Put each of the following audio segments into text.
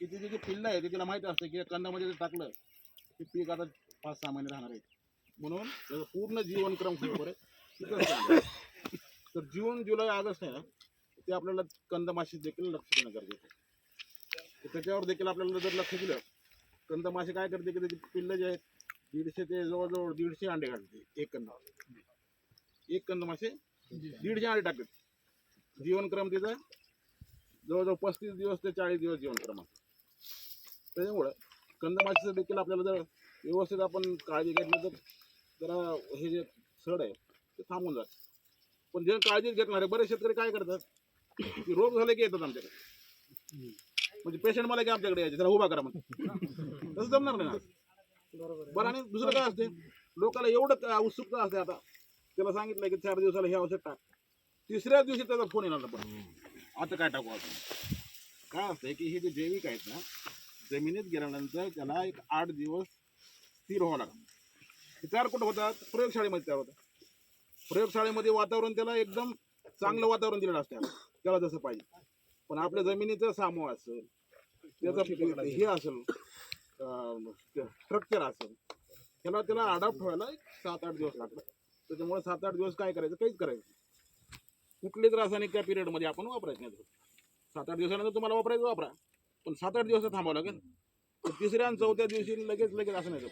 की ती जे पिल्लं आहे ते तिला माहिती असतं की कंदामध्ये जर टाकलं ते पीक आता पाच सहा महिने राहणार आहे म्हणून त्याचं पूर्ण जीवनक्रम बरोबर आहे तर जून जुलै ऑगस्ट आहे ना ते आपल्याला कंदमाशी देखील लक्ष देणं गरजेचं आहे. त्याच्यावर देखील आपल्याला जर लक्ष दिलं कंदमाशी काय करते की त्याची पिल्लं जे आहेत दीडशे ते जवळजवळ दीडशे अंडे घालते एक कंदावर. एक कंदमाशी दीडशे अंडे टाकतात. जीवनक्रम तिचा जवळजवळ पस्तीस दिवस ते चाळीस दिवस जीवनक्रम असतो. त्याच्यामुळं कंदमाशीचं देखील आपल्याला जर व्यवस्थित आपण काळजी घेतली तर जरा हे जे सड आहे ते थांबून जात. पण जे काळजीच घेत नाही बरेच शेतकरी काय करतात की रोग झाले की येतात आमच्याकडे. म्हणजे पेशंट मला की आमच्याकडे यायचे त्याला उभा करा म्हणते तसं जमणार नाही ना. बरं आणि दुसरं काय असते लोकांना एवढं काय उत्सुकता असते आता. त्याला सांगितलं की चार दिवसाला हे औषध टाक. तिसऱ्या दिवशी त्याचा फोन येणार पण. आता काय टाकू आपण? काय असतंय की हे जे जैविक आहेत ना जमिनीत गेल्यानंतर त्याला एक आठ दिवस स्थिर व्हावं लागतं विचार तयार कुठं होतात? प्रयोगशाळेमध्ये तयार होतात. प्रयोगशाळेमध्ये वातावरण त्याला एकदम चांगलं वातावरण दिलेलं असतं. त्याला. जसं पाहिजे. पण आपल्या जमिनीचं सामो असेल त्याचं हे असेल स्ट्रक्चर असेल त्याला त्याला अडॉप्ट व्हायला एक सात आठ दिवस लागतात. त्याच्यामुळे सात आठ दिवस काय करायचं? काहीच करायचं कुठलेच रासायनिक त्या पिरियडमध्ये आपण वापरायचं नाही. सात आठ दिवसानंतर तुम्हाला वापरायचं वापरा. पण सात आठ दिवस थांबावं लागेल. तिसऱ्या आणि चौथ्या दिवशी लगेच लगेच असं नाही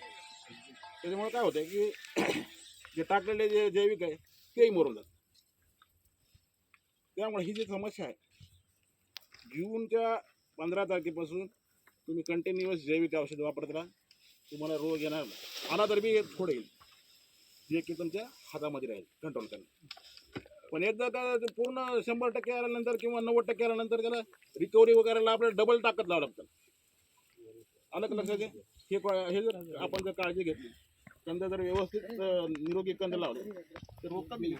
त्याच्यामुळे काय होतं की जे टाकलेले जे जैविक आहे तेही मरून जातात त्यामुळे ही जी समस्या आहे जूनच्या पंधरा तारखेपासून तुम्ही कंटिन्युअस जैविक औषध वापरत राहा. तुम्हाला रोग येणार आला तर बी थोडं येईल. जे की तुमच्या हातामध्ये राहील कंट्रोल करणं पण एकदा का पूर्ण शंभर टक्के आल्यानंतर किंवा नव्वद टक्के आल्यानंतर त्याला रिकव्हरी वगैरेला आपल्याला डबल ताकद लावा लागतं. आलं का लक्षात हे? हे जर आपण जर काळजी घेतली कंद जर व्यवस्थित निरोगी कंद लावले तर रोग कमी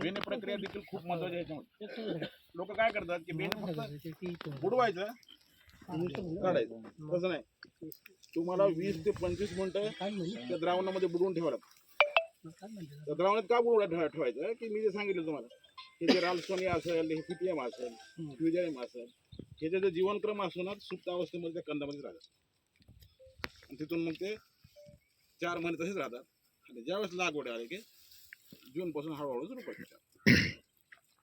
बेन प्रक्रिया देखील खूप महत्वाची आहे याच्यामध्ये. लोक काय करतात की बेन फक्त बुडवायचं काढायचं. तसं नाही. तुम्हाला वीस ते पंचवीस मिनिटं त्या द्रावणामध्ये बुडवून ठेवा लागतं. द्रावणात का ठेवा- ठेवायचं? की मी जे सांगितलं तुम्हाला हे जे रालसोनी असेल हे फिटियम असेल फ्युजरियम असेल हे जे जे जीवनक्रम असतो ना सुप्त अवस्थेमध्ये त्या कंदामध्ये राहतात. आणि तिथून मग ते चार महिने तसेच राहतात. आणि ज्यावेळेस लागवड आली की जूनपासून हळूहळू सुरू करतात.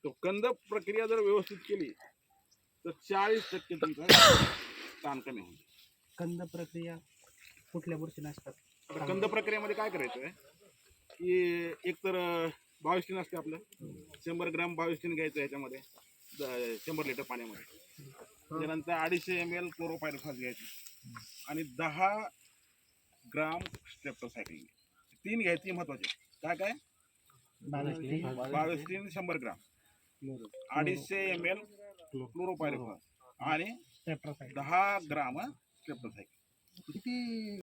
तो कंद प्रक्रिया जर व्यवस्थित केली तर चाळीस टक्के तुमचा ताण कमी होईल कंद प्रक्रिया कुठल्या बुरशी नसतात कंद प्रक्रियेमध्ये काय करायचं आहे की एक तर बावीस्टीन असते आपलं. शंभर ग्राम बावीस्टीन घ्यायचं ह्याच्यामध्ये द- शंभर लिटर पाण्यामध्ये. त्यानंतर अडीचशे एम एल क्लोरोपायरफॉस घ्यायची. आणि दहा ग्राम स्ट्रेप्टोसायक्लिन तीन घ्यायची महत्त्वाचे. काय काय? बावीस्टीन शंभर ग्राम. अडीचशे एम एल क्लोरोपायरफॉस आणि दहा ग्राम स्ट्रेप्टोसायक्लिन किती